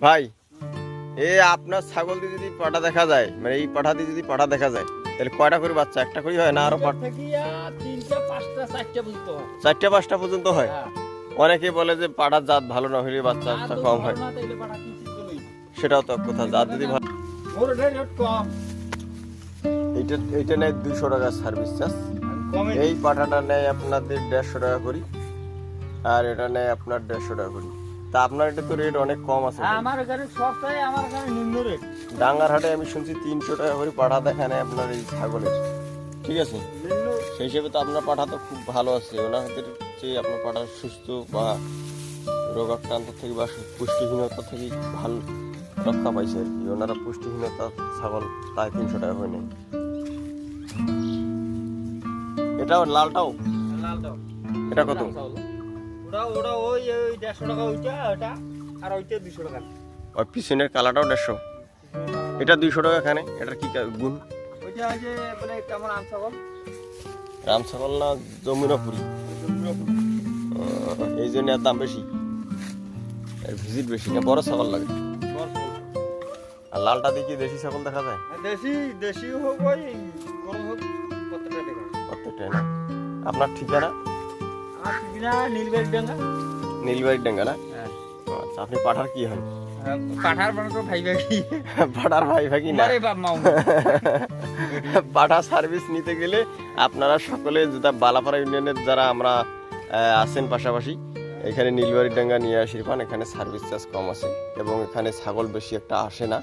ভাই এ আপনার ছাগল দিয়ে যদি পাঠা দেখা যায় মানে এই পাঠা দিয়ে যদি পাঠা দেখা যায় তাহলে কয়টা করে বাচ্চা? একটা করে হয় না আরও চারটা পাঁচটা পর্যন্ত হয়? হ্যাঁ। অনেকে বলে যে পাঠার জাত ভালো না হলে বাচ্চা বাচ্চা কম হয়। সেটাও তো কথা জাত যদি ভালো এইটা এইটা নেয় দুশো টাকা সার্ভিস চার্জ এই পাঠাটা নেয় আপনাদের দেড়শো টাকা করি আর এটা নেয় আপনার দেড়শো টাকা করি। তা আপনার এটা তো রেট অনেক কম আছে আমার এখানে সস্তায় আমার এখানে নিম্ন রেট ডাঙ্গার হাটে আমি শুনছি তিনশো টাকা করে পাঠা দেখা নেয় আপনার এই ছাগলের। ঠিক আছে? সেই হিসেবে তো আপনার পাঠা তো খুব ভালো আছে। ওনাদের চেয়ে আপনার পাঠা সুস্থ বা রোগাক্রান্ত থেকে বা পুষ্টিহীনতা থেকে ভালো রক্ষা পাইছে আর কি। ওনারা পুষ্টিহীনতা ছাগল তাই তিনশো টাকা হয় নাই এটাও লালটাও? লাল দাও এটা কত? ওটা ওটা ওই ওই দেড়শো টাকা ওইটা ওটা আর ওইটা দুশো টাকা। ওই পিছনের কালারটাও দেড়শো। এটা দুইশো টাকা এখানে এটার কি গুণ? ওইটা যে মানে কেমন রাম ছাগল? না জমুনাপুরি। এই জন্য এর দাম বেশি। এর ভিজিট বেশি না বড় ছাগল লাগে। আর লালটা দিয়ে কি দেশি ছাগল দেখা যায়? দেশি দেশি হোক ওই হোক প্রত্যেকটা দেখা প্রত্যেকটাই না। আপনার ঠিকানা? নীলবাড়ির ডাঙ্গা। না? হ্যাঁ। আচ্ছা আপনি পাঠার কি হন? পাঠার তো ভাই ভাই। পাঠার ভাই ভাই না? পাঠা সার্ভিস নিতে গেলে আপনারা সকলে যেটা বালাপাড়া ইউনিয়নের যারা আমরা আছেন পাশাপাশি এখানে নীলবাড়ির ডাঙ্গা নিয়ে আসি পান এখানে সার্ভিস চার্জ কম আছে এবং এখানে ছাগল বেশি একটা আসে না।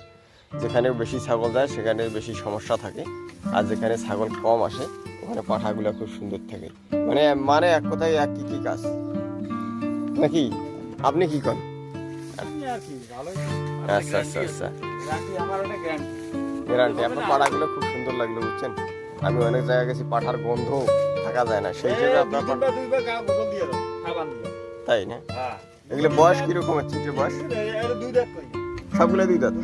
যেখানে বেশি ছাগল যায় সেখানে বেশি সমস্যা থাকে। আর যেখানে ছাগল কম আসে ওখানে পাঠাগুলো খুব সুন্দর থাকে। মানে মানে এক কথায় এক কি কি কাজ? নাকি? আপনি কি করেন? আচ্ছা আচ্ছা আচ্ছা। গ্যারান্টি আপনার পাঠাগুলো খুব সুন্দর লাগল বুঝছেন? আমি অনেক জায়গায় গেছি পাঠার গন্ধ থাকা যায় না। সেই হিসেবে আপনার তাই না? হ্যাঁ। এগুলো বয়স কীরকম হচ্ছে এটার বয়স? সবগুলো দুই দাঁত?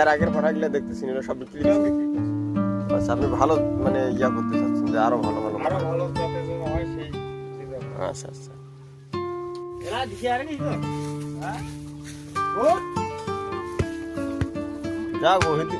এর আগের পাঠাগুলো দেখতেছি এগুলো সব বিক্রি আপনি ভালো মানে ইয়া করতে চাচ্ছেন যে আরও ভালো ভালো আরও ভালো যাতে যেন হয় সেই আচ্ছা আচ্ছা। এরা দেখি আর নি তো? হ্যাঁ? ও? যাক ওহিতে